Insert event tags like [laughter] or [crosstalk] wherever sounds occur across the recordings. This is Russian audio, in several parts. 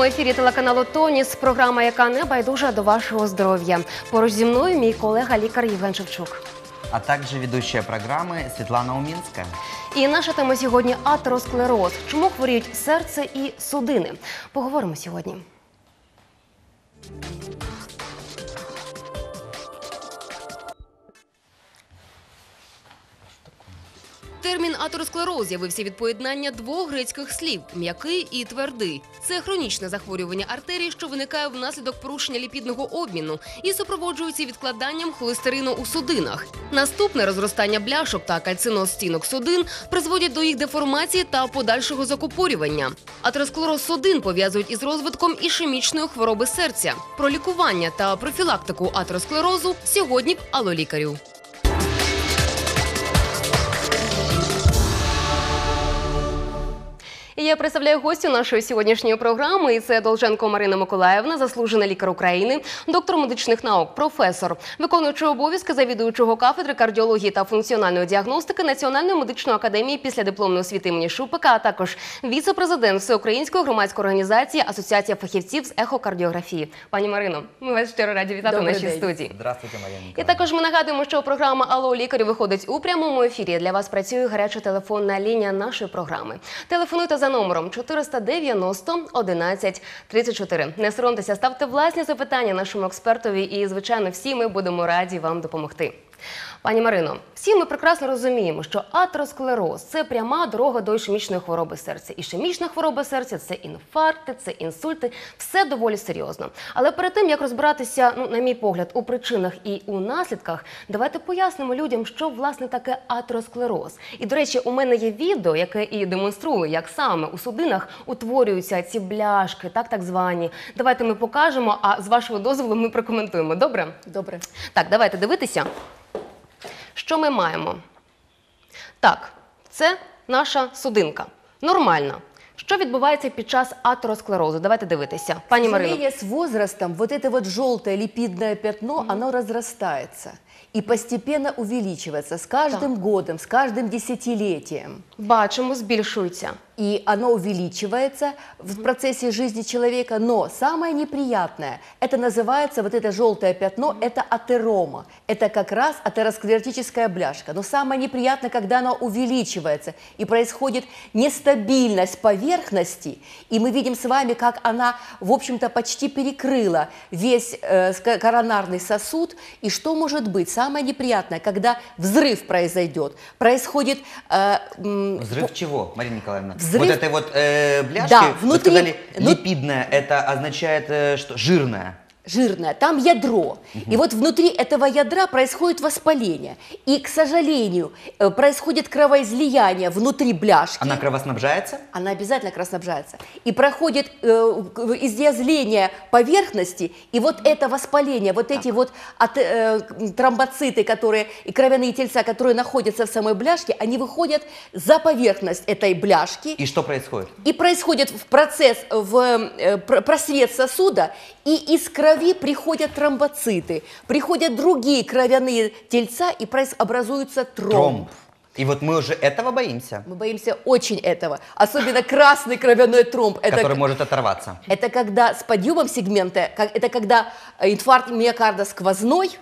Прямому ефірі телеканалу Тоніс програма, яка не байдужа до вашого здоров'я. Поруч зі мною мій колега лікар Євген Шевчук. а также ведущая программы Светлана Уминская. І наша тема сьогодні атеросклероз. Чому хворіють серце і судини? Поговоримо сьогодні. Термін атеросклероз з'явився від поєднання двох грецьких слів м'який і твердий. Це хронічне захворювання артерії, що виникає внаслідок порушення ліпідного обміну і супроводжується відкладанням холестерину у судинах. Наступне розростання бляшок та кальциноз стінок судин призводять до їх деформації та подальшого закупорювання. Атеросклероз судин пов'язують із розвитком ішемічної хвороби серця. Про лікування та профілактику атеросклерозу сьогодні в алолікарю. Я представляю гостю нашої сьогоднішньої програми. І це Долженко Марина Миколаївна, заслужена лікар України, доктор медичних наук, професор, виконуючий обов'язки завідуючого кафедри кардіології та функціональної діагностики Національної медичної академії після дипломної освіти імені Шупика, а також віце-президент Всеукраїнської громадської організації Асоціація фахівців з ехокардіографії. Пані Марино, ми вас щиро раді вітати Добрий в нашій день. студії. Здравствуйте, Мария І також ми нагадуємо, що програма Алло лікарю виходить у прямому ефірі. Для вас працює гаряча телефонна лінія нашої програми. Телефонуйте за номером 490 11 34. Не соромтеся, ставте власні запитання нашому експертові, і звичайно, всі ми будемо раді вам допомогти. Пані Марино, всі ми прекрасно розуміємо, що атеросклероз це пряма дорога до ішемічної хвороби серця. Ішемічна хвороба серця це інфаркти, це інсульти, все доволі серйозно. Але перед тим як розбиратися, ну на мій погляд, у причинах і у наслідках, давайте пояснимо людям, що власне таке атеросклероз. І до речі, у мене є відео, яке і демонструє, як саме у судинах утворюються ці бляшки, так так звані. Давайте ми покажемо. А з вашого дозволу ми прокоментуємо. Добре? Добре. Так, давайте дивитися. Що ми маємо? Так, це наша судинка. Нормальна. Що відбувається під час атеросклерозу? Давайте дивитися. Пані К Марино. сожалению, с возрастом вот это вот желтое липидное пятно, оно разрастается и постепенно увеличивается с каждым годом, с каждым десятилетием. Бачимо, збільшується. И оно увеличивается в процессе жизни человека, но самое неприятное, это называется вот это желтое пятно, это атерома, это как раз атеросклеротическая бляшка. Но самое неприятное, когда оно увеличивается и происходит нестабильность поверхности, и мы видим с вами, как она, в общем-то, почти перекрыла весь э, коронарный сосуд, и что может быть? Самое неприятное, когда взрыв произойдет, происходит э, м, Взрыв чего, Мария Николаевна? Взрыв- Вот этой вот э, бляшки, Да, вы внутри- сказали, ну- липидная, это означает э, что? Жирная. Жирное, там ядро. И вот внутри этого ядра происходит воспаление. И, к сожалению, э, происходит кровоизлияние внутри бляшки. Она кровоснабжается? Она обязательно краснобжается. И проходит э, изъязвление поверхности, и вот это воспаление, вот эти вот от- э, тромбоциты, которые, и кровяные тельца, которые находятся в самой бляшке, они выходят за поверхность этой бляшки. И что происходит? И происходит в процесс, в э, пр- просвет сосуда, и из крови приходят тромбоциты, приходят другие кровяные тельца, и образуется тромб. Тромб. И вот мы уже этого боимся, Мы боимся очень этого. Особенно красный кровяной тромб. Это, который может оторваться. это когда с подъемом сегмента, это когда э, инфаркт миокарда сквозной,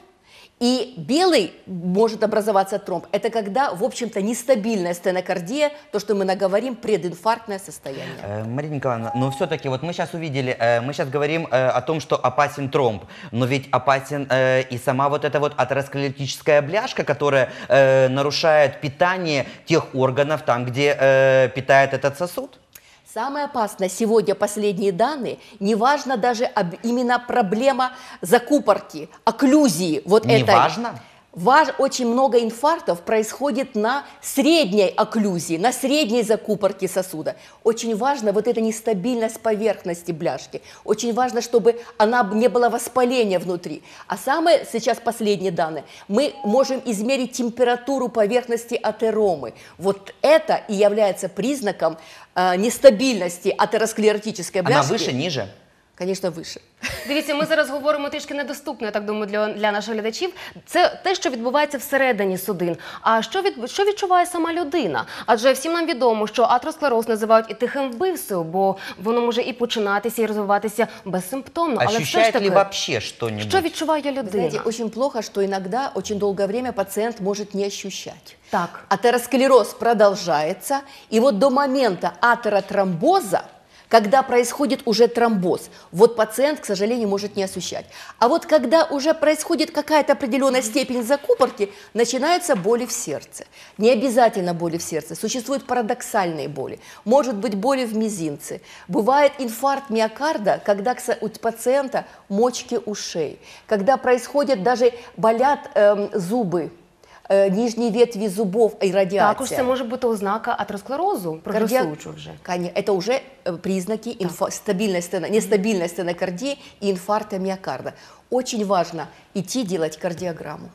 и белый может образоваться тромб. Это когда, в общем-то, нестабильная стенокардия, то, что мы наговорим, прединфарктное состояние. Э, Мария Николаевна, но все-таки вот мы сейчас увидели, э, мы сейчас говорим э, о том, что опасен тромб, но ведь опасен э, и сама вот эта вот атеросклеротическая бляшка, которая э, нарушает питание тех органов там, где э, питает этот сосуд. Самое опасное сегодня последние данные, неважно даже об- именно проблема закупорки, окклюзии вот Не этой. важно? Важ- очень много инфарктов происходит на средней окклюзии, на средней закупорке сосуда. Очень важно вот эта нестабильность поверхности бляшки. Очень важно, чтобы она не было воспаления внутри. А самое сейчас последние данные, мы можем измерить температуру поверхности атеромы. Вот это и является признаком нестабильности атеросклеротической Она бляшки. выше, ниже? Конечно, выше. Дивіться, ми зараз говоримо трішки недоступно, я так думаю, для, для наших глядачів. Це те, що відбувається всередині судин. А що від що відчуває сама людина? Адже всім нам відомо, що атеросклероз називають і тихим вбивством, бо воно може і починатися, і розвиватися безсимптомно. Але все ж Ощущает таки, вообще что-нибудь? що відчуває людина? знаете, очень плохо, что иногда очень долгое время пациент может не ощущать. Так. Атеросклероз продолжается, и вот до момента атеротромбоза, когда происходит уже тромбоз, вот пациент, к сожалению, может не ощущать. А вот когда уже происходит какая-то определенная степень закупорки, начинаются боли в сердце. Не обязательно боли в сердце, существуют парадоксальные боли. Может быть боли в мизинце. Бывает инфаркт миокарда, когда у пациента мочки ушей, когда происходят даже болят эм, зубы, нижние ветви зубов и радиация. Також це може бути ознака атеросклерозу, прогресуючого вже. Коне- Это уже э, признаки инфа- стабильной стено- нестабильной стенокардии и инфаркта миокарда. Очень важно идти делать кардиограмму.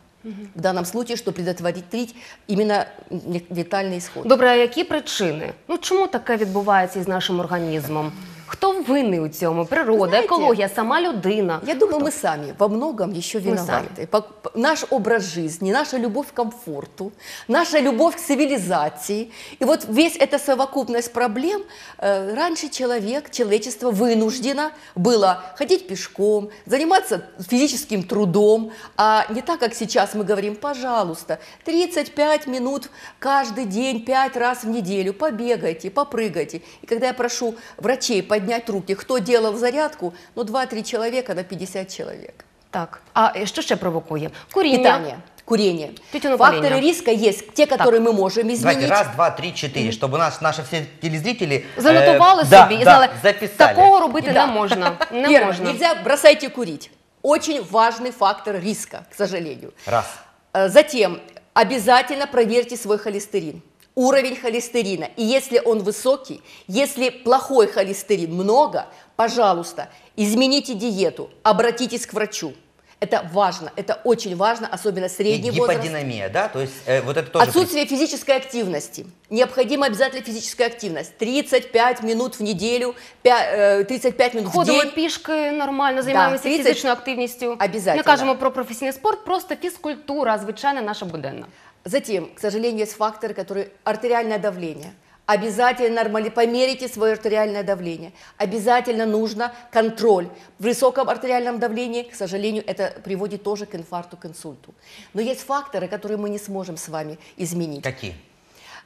В данном случае, чтобы предотвратить именно м, летальный исход. Добре, а які причини? Ну чому таке відбувається із нашим організмом? Хто винний у цьому? Природа, Знаєте, екологія, сама людина. Я думаю, мы сами во многом еще виноваты. Наш образ жизни, наша любовь к комфорту, наша любовь к цивилизации. И вот весь эта совокупность проблем, э, раньше человек, человечество вынуждено было ходить пешком, заниматься физическим трудом, а не так, как сейчас мы говорим, пожалуйста, 35 минут каждый день, 5 раз в неделю, побегайте, попрыгайте. И когда я прошу врачей поднять руки, кто делал зарядку, ну 2-3 человека на 50 человек. Так. А е, що ще провокує? Куріння. Питание, курение. Тютюнопаление. Факторы риска есть те, которые мы можем Давайте изменить. раз, два, три, четыре, чтобы у нас наши все телезрители э, Занотували да, собі і да, знали, записали. такого робити Да. не можна. [laughs] Не Первое, можна. нельзя бросайте курить. Очень важный фактор риска, к сожалению. Раз. Э, Затем обязательно проверьте свой холестерин. Уровень холестерина. И если он высокий, если плохой холестерин много, пожалуйста, измените диету, обратитесь к врачу. Это важно, это очень важно, особенно И средний возраст. гиподинамия, да? То есть э, вот это тоже... Отсутствие физической активности. Необходима обязательно физическая активность. 35 минут в неделю, пя- э, 35 минут в Ходимо день. пішки нормально, займаємося 30 фізичною активністю. Обязательно. Не кажемо про професійний спорт, просто фізкультура, звичайна наша буденна. Затем, к сожалению, есть факторы, которые артериальное давление. Обязательно нормали... померите свое артериальное давление. Обязательно нужно контроль. В высоком артериальном давлении, к сожалению, это приводит тоже к инфаркту, к инсульту. Но есть факторы, которые мы не сможем с вами изменить. Какие?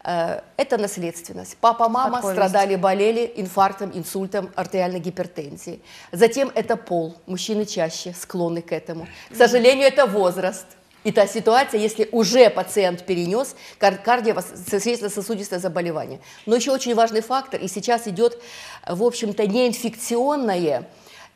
Э, Это наследственность. Папа, мама Подковность. страдали, болели инфарктом, инсультом, артериальной гипертензией. Затем это пол. Мужчины чаще склонны к этому. К сожалению, это возраст. И та ситуация, если уже пациент перенес кар- кардиосердечно-сосудистое заболевание. Но еще очень важный фактор, и сейчас идет, в общем-то, неинфекционная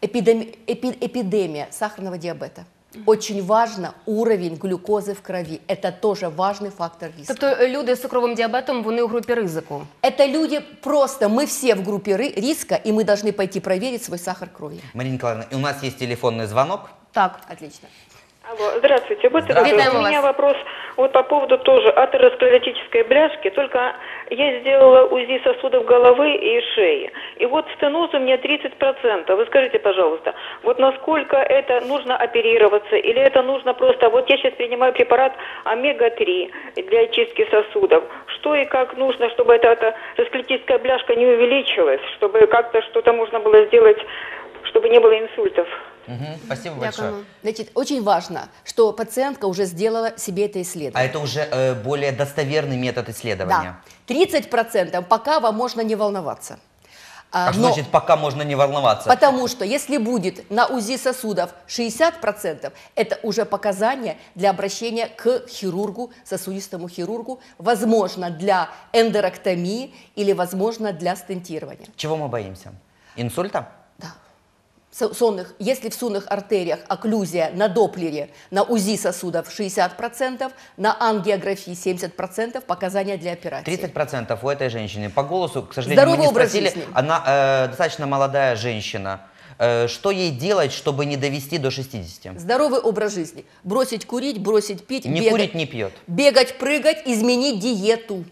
эпидеми- эпи- эпидемия сахарного диабета. Очень важно уровень глюкозы в крови. Это тоже важный фактор риска. Тобто е, люди з цукровим діабетом вони у групі ризику. Это люди просто, мы все в группе ри- риска, и мы должны пойти проверить свой сахар крови. Марина Николаевна, у нас есть телефонный звонок. Так. Отлично. Алло, здравствуйте. Вот Здравствуйте. Витаем у меня вас. вопрос вот по поводу тоже атеросклеротической бляшки. Только я сделала УЗИ сосудов головы и шеи. И вот стеноз у меня 30%. Вы скажите, пожалуйста, вот насколько это нужно оперироваться или это нужно просто... Вот я сейчас принимаю препарат омега-3 для очистки сосудов. Что и как нужно, чтобы эта атеросклеротическая бляшка не увеличилась, чтобы как-то что-то можно было сделать, чтобы не было инсультов? Мгм, Спасибо большое. Значит, очень важно, что пациентка уже сделала себе это А исследование. это уже э, более достоверный метод исследования. Да, 30% пока вам можно не волноваться. А, А что значит, пока можно не волноваться? Потому что если будет на УЗИ сосудов 60%, это уже показания для обращения к хирургу, сосудистому хирургу, возможно, для эндороктомии или, возможно, для стентирования. Чего мы боимся? Инсульта? Да. Со- сонных, если в сонных артериях окклюзия на доплере, на УЗИ сосудов 60%, на ангиографии 70%, показания для операции. 30% у этой женщины. По голосу, к сожалению, Здоровый мы не образ спросили. жизни. Она э, достаточно молодая женщина. Э, что ей делать, чтобы не довести до 60? Здоровый образ жизни. Бросить курить, бросить пить, Не бегать. курит, не пьет. Бегать, прыгать, изменить диету.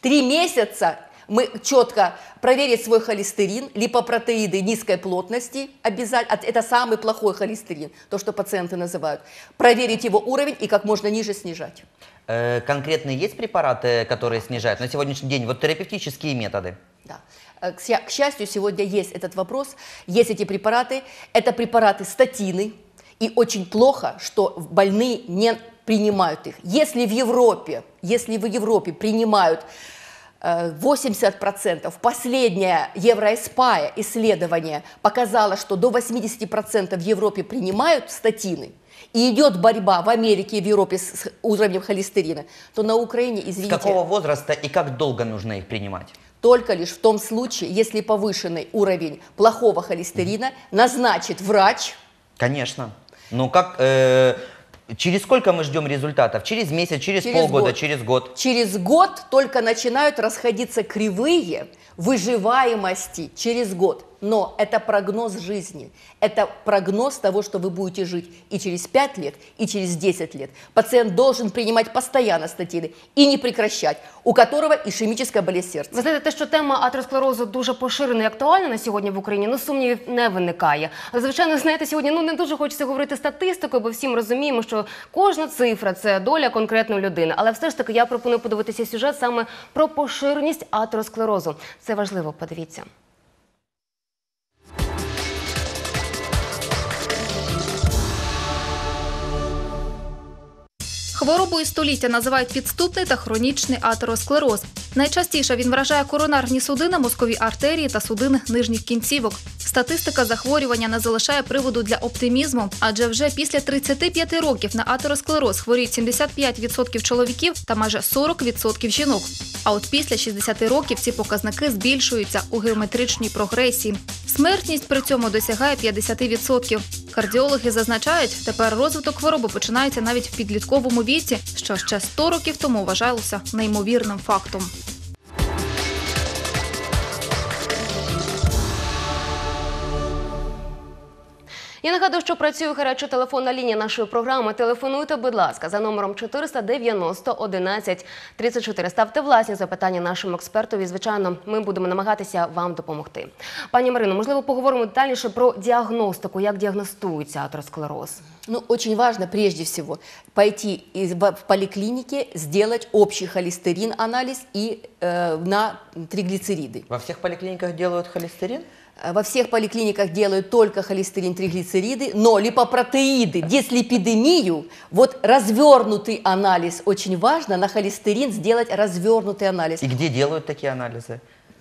Три месяца Мы четко проверить свой холестерин, липопротеиды низкой плотности, обязательно, это самый плохой холестерин, то, что пациенты называют. Проверить его уровень и как можно ниже снижать. Э, конкретные есть препараты, которые снижают на сегодняшний день? Вот терапевтические методы. Да. Э, К, счастью, сегодня есть этот вопрос, есть эти препараты. Это препараты статины, и очень плохо, что больные не принимают их. Если в Европе, если в Европе принимают 80%, последнее Евроэспая исследование показало, что до 80% в Европе принимают статины, и идет борьба в Америке и в Европе с с уровнем холестерина, то на Украине, С извините, какого возраста и как долго нужно их принимать? только лишь в том случае, если повышенный уровень плохого холестерина назначит врач, Конечно. Ну как, э, через сколько мы ждем результатов? Через месяц, через, Через полгода, год. через год? через год только начинают расходиться кривые выживаемости через год Но это прогноз жизни, это прогноз того, что вы будете жить и через 5 лет, и через 10 лет. Пациент должен принимать постоянно статины и не прекращать, у которого ишемическая болезнь сердца. Ви знаєте, те, що тема атеросклерозу дуже поширена і актуальна на сьогодні в Україні, ну сумнівів не виникає. Але, звичайно, знаєте, сьогодні ну не дуже хочеться говорити статистикою, бо всім розуміємо, що кожна цифра це доля конкретної людини. Але все ж таки я пропоную подивитися сюжет саме про поширеність атеросклерозу. Це важливо. Подивіться. Хворобою століття називають підступний та хронічний атеросклероз. Найчастіше він вражає коронарні судини, мозкові артерії та судини нижніх кінцівок. Статистика захворювання не залишає приводу для оптимізму, адже вже після 35 років на атеросклероз хворіють 75% чоловіків та майже 40% жінок. А от після 60 років ці показники збільшуються у геометричній прогресії. Смертність при цьому досягає 50%. Кардіологи зазначають, тепер розвиток хвороби починається навіть в підлітковому віці, що ще 100 років тому вважалося неймовірним фактом. Я нагадую, що працює гаряча телефонна лінія нашої програми. Телефонуйте, будь ласка, за номером 490 11 34. Ставте власні запитання нашому експертові. Звичайно, ми будемо намагатися вам допомогти. Пані Марино, можливо, поговоримо детальніше про діагностику, як діагностується атеросклероз. Ну, очень важно прежде всего пойти из- в в поликлинике, сделать общий холестерин анализ и э, на триглицериды. Во всех поликлиниках делают холестерин? Э, Во всех поликлиниках делают только холестерин, триглицериды, но липопротеиды, дислепидемию, вот развернутый анализ очень важно, на холестерин сделать развернутый анализ. И где делают такие анализы?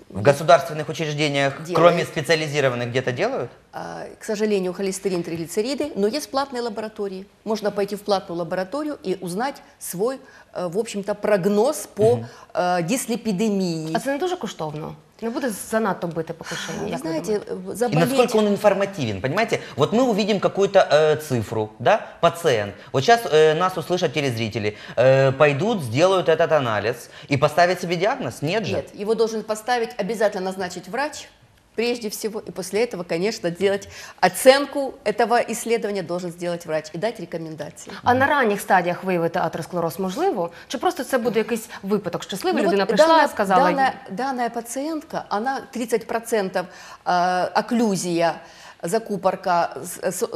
В государственных учреждениях, Делают. кроме специализированных, где-то делают? А, К сожалению, холестерин, триглицериды, но есть платные лаборатории. Можно пойти в платную лабораторию и узнать свой, э, в общем-то, прогноз по э, дислепидемии. А це не дуже коштовно? Не буде занадто бити по кишені? Вы як ви знаете, думаєте? э, И заболеть... насколько он информативен, понимаете? Вот мы увидим какую-то э, цифру, да, пациент. Вот сейчас э, нас услышат телезрители, э, пойдут, сделают этот анализ и поставят себе диагноз? Нет же. Нет, его должен поставить, обязательно назначить врач, прежде всего, и после этого, конечно, делать оценку этого исследования должен сделать врач и дать рекомендации. А на ранніх стадіях виявити атеросклероз можливо? Чи просто це буде якийсь випадок? Щаслива Ну людина вот прийшла і данная, сказала. данная, данная пациентка, она 30% э, окклюзия, закупорка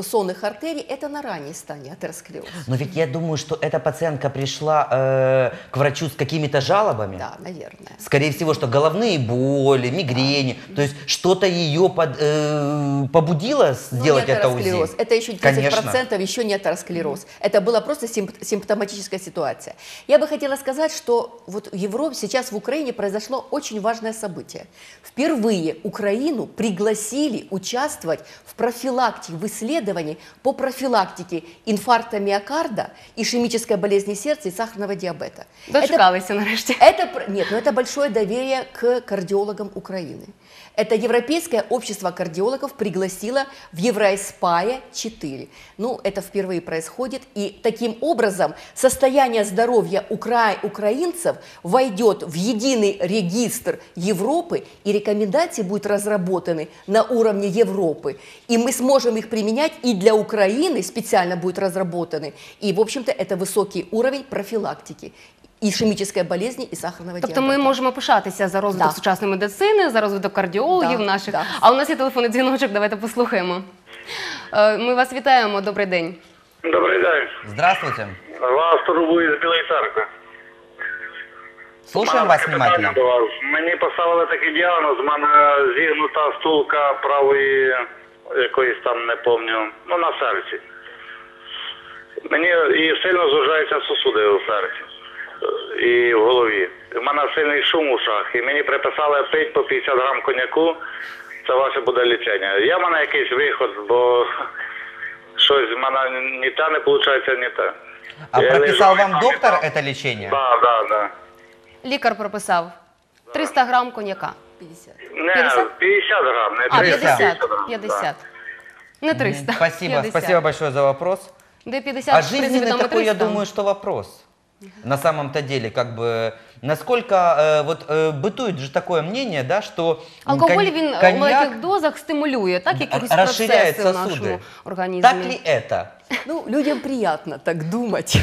сонных артерий, это на ранней стадии атеросклероз. Но ведь я думаю, что эта пациентка пришла э, к врачу с какими-то жалобами. Да, наверное. Скорее всего, что головные боли, мигрени. То есть что-то ее под- э, побудило Но сделать не это УЗИ. Это еще 10% Конечно. еще не атеросклероз. Это была просто симп- симптоматическая ситуация. Я бы хотела сказать, что вот в Европе, сейчас в Украине произошло очень важное событие. Впервые Украину пригласили участвовать в профилактике, в исследовании по профилактике инфаркта миокарда, ишемической болезни сердца и сахарного диабета. Это Дочекалися нарешті. это, нет, но это большое доверие к кардиологам Украины. Это Европейское общество кардиологов пригласило в Евроэспае 4. Ну, это впервые происходит. И таким образом состояние здоровья укра- украинцев войдет в единый регистр Европы, и рекомендации будут разработаны на уровне Европы. И мы сможем их применять, и для Украины специально будут разработаны. И, в общем-то, это высокий уровень профилактики. ишемической болезни и сахарного Тобто ми диабета. можемо пишатися за розвиток Да. сучасної медицини, за розвиток кардіологів Да, наших. да. А у нас є телефонний дзвіночок, давайте послухаємо. Е, Ми вас вітаємо, добрий день. Добрий день. Здравствуйте. Вас турбує з Білої церкви. Слушаем У мене вас таке внимательно. питання до вас. Мені поставили такий діагноз, в мене зігнута стулка правої якоїсь там не пам'ятаю, ну на серці. Мені і сильно звужаються сосуди у серці е, і в голові. У мене сильний шум у ушах, і мені приписали пить по 50 грам коньяку. Це ваше буде лічення. Є в мене якийсь виход, бо щось в мене ні те не виходить, ні те. А Я прописал лежу, вам там, доктор это лечение? Да, да, да. Лікар прописав 300 грам коньяка. 50. Не, 50? 50, грам, не А, 300. 50. грам, 50. Не 300. Спасибо, 50. спасибо большое за вопрос. Де 50, А в принципі, жизненный там і такой, я 300. думаю, что вопрос. На самом-то деле, как бы, насколько э, вот э, бытует же такое мнение, да, что м, Алкоголь конь- він у коньяк великих дозах стимулює, так якісь расширяет процеси в сосуды. нашому організмі. Так ли это? Ну, людям приятно так думать.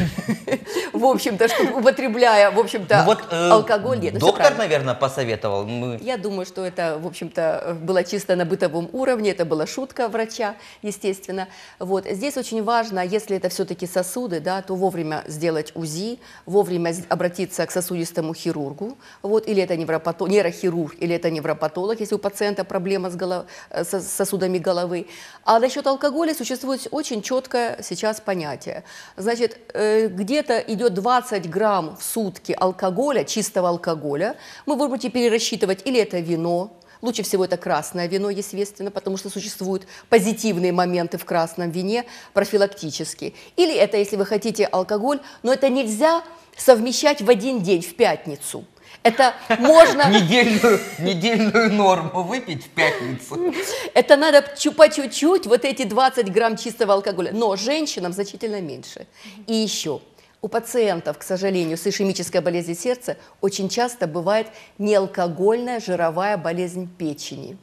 В общем-то, что употребляя, в общем-то, Ну вот э, алкоголь. Нет, доктор, наверное, посоветовал. Мы- Я думаю, что это, в общем-то, было чисто на бытовом уровне, это была шутка врача, естественно. Вот. Здесь очень важно, если это все-таки сосуды, да, то вовремя сделать УЗИ, вовремя обратиться к сосудистому хирургу, вот, или это невропато- нейрохирург, или это невропатолог, если у пациента проблема с, голо- э, с сосудами головы. А насчет алкоголя существует очень четкое сейчас понятие. Значит, э, где-то идет 20 грамм в сутки алкоголя, чистого алкоголя. Мы будете перерасчитывать или это вино, Лучше всего это красное вино, естественно, потому что существуют позитивные моменты в красном вине профилактически. Или это, если вы хотите, алкоголь, но это нельзя совмещать в один день, в пятницу. Это можно... недельную, недельную норму выпить в пятницу. Это надо по чуть-чуть, вот эти 20 грамм чистого алкоголя. Но женщинам значительно меньше. И еще, у пациентов, к сожалению, с ишемической болезнью сердца очень часто бывает неалкогольная жировая болезнь печени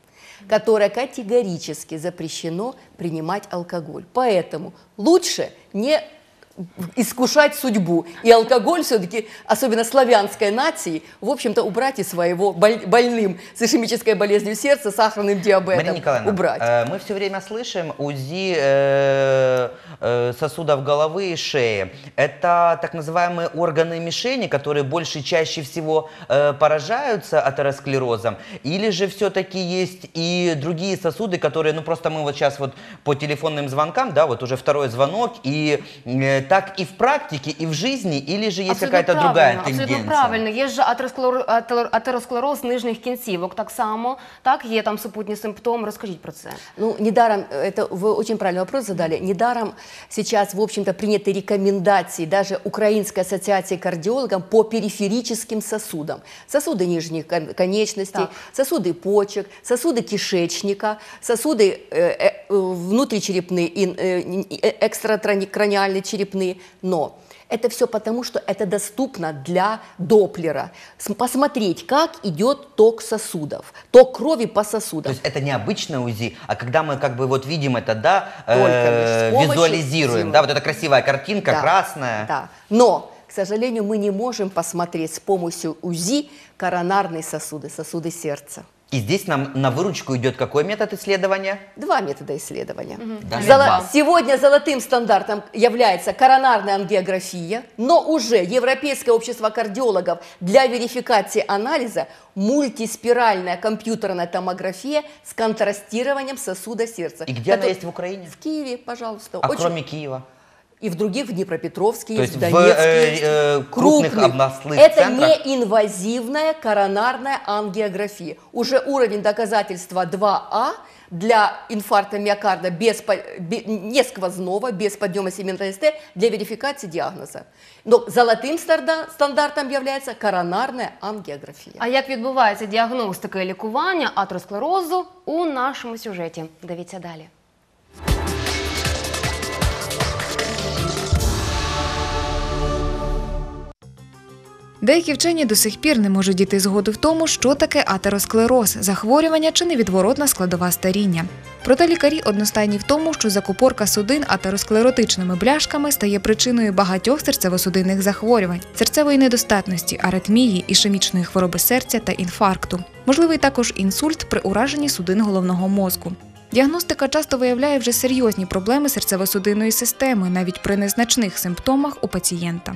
которая категорически запрещено принимать алкоголь. Поэтому лучше не искушать судьбу. И алкоголь все-таки, особенно славянской нации, в общем-то, убрать из своего боль- больным с ишемической болезнью сердца, сахарным диабетом. Марина Николаевна, убрать. э, мы все время слышим УЗИ э, э, сосудов головы и шеи. Это так называемые органы мишени, которые больше чаще всего э, поражаются атеросклерозом, или же все-таки есть и другие сосуды, которые, ну просто мы вот сейчас вот по телефонным звонкам, да, вот уже второй звонок, и э, так и в практике, и в жизни, или же есть Абсолютно какая-то правильно, другая Абсолютно тенденция? правильно. Є ж атеросклеро- атер- атеросклероз нижніх кінцівок так само. Так, є там супутні симптоми. Розкажіть про це. Ну, недаром, это вы очень правильный вопрос задали, недаром сейчас, в общем-то, приняты рекомендации даже Украинской ассоциации кардиологов по периферическим сосудам. Сосуды нижних кон- конечностей, Так. сосуды почек, сосуды кишечника, сосуды э, э, внутричерепные и э, э, экстракраниальные черепные. Но это все потому, что это доступно для Доплера. Посмотреть, как идет ток сосудов, ток крови по То сосудам. есть это не обычное УЗИ, а когда мы как бы вот видим это, да, э, визуализируем, да, вот эта красивая картинка, Да, красная. Да. Но, к сожалению, мы не можем посмотреть с помощью УЗИ коронарные сосуды, сосуды сердца. И здесь нам на выручку идет какой метод исследования? Два метода исследования. Даже Золо- два. Сегодня золотым стандартом является коронарная ангиография, но уже Европейское общество кардиологов для верификации анализа мультиспиральная компьютерная томография с контрастированием сосуда сердца. И где она Кото- есть в Украине? В Киеве, пожалуйста. А Очень- кроме Киева? И в других, в Днепропетровске То есть, в есть в, Донецке э, есть. э, крупных областных Это центрах? неинвазивная коронарная ангиография. Уже уровень доказательства 2А для инфаркта миокарда без, по- бе- не сквозного, без подъема сегмента СТ для верификации диагноза. Но золотым старда- стандартом является коронарная ангиография. А як відбувається діагностика і лікування атеросклерозу у нашому сюжеті? Дивіться далі. Деякі вчені до сих пір не можуть дійти згоди в тому, що таке атеросклероз, захворювання чи невідворотна складова старіння. Проте лікарі одностайні в тому, що закупорка судин атеросклеротичними бляшками стає причиною багатьох серцево-судинних захворювань, серцевої недостатності, аритмії, ішемічної хвороби серця та інфаркту. Можливий також інсульт при ураженні судин головного мозку. Діагностика часто виявляє вже серйозні проблеми серцево-судинної системи, навіть при незначних симптомах у пацієнта.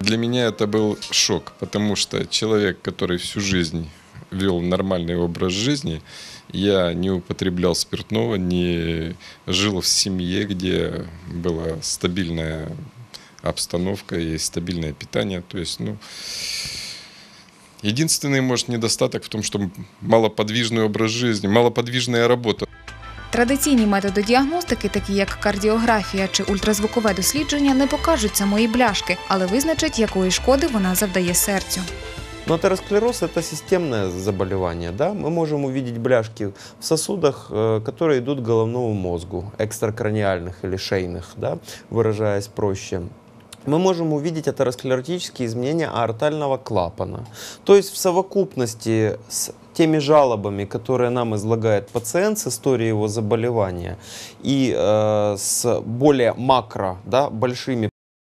Для меня это был шок, потому что человек, который всю жизнь вел нормальный образ жизни, я не употреблял спиртного, не жил в семье, где была стабильная обстановка и стабильное питание. То есть, ну, единственный, может, недостаток в том, что малоподвижный образ жизни, малоподвижная работа. Традиційні методи діагностики, такі як кардіографія чи ультразвукове дослідження, не покажуть самої бляшки, але визначать, якої шкоди вона завдає серцю. Но атеросклероз – это системное заболевание. Да? Мы можем увидеть бляшки в сосудах, э, которые идут к головному мозгу, экстракраниальных или шейных, да? выражаясь проще. Мы можем увидеть атеросклеротические изменения аортального клапана. То есть в совокупности с теми жалобами, которые нам излагает пациент с историей его заболевания, и э, с более макро, да, большими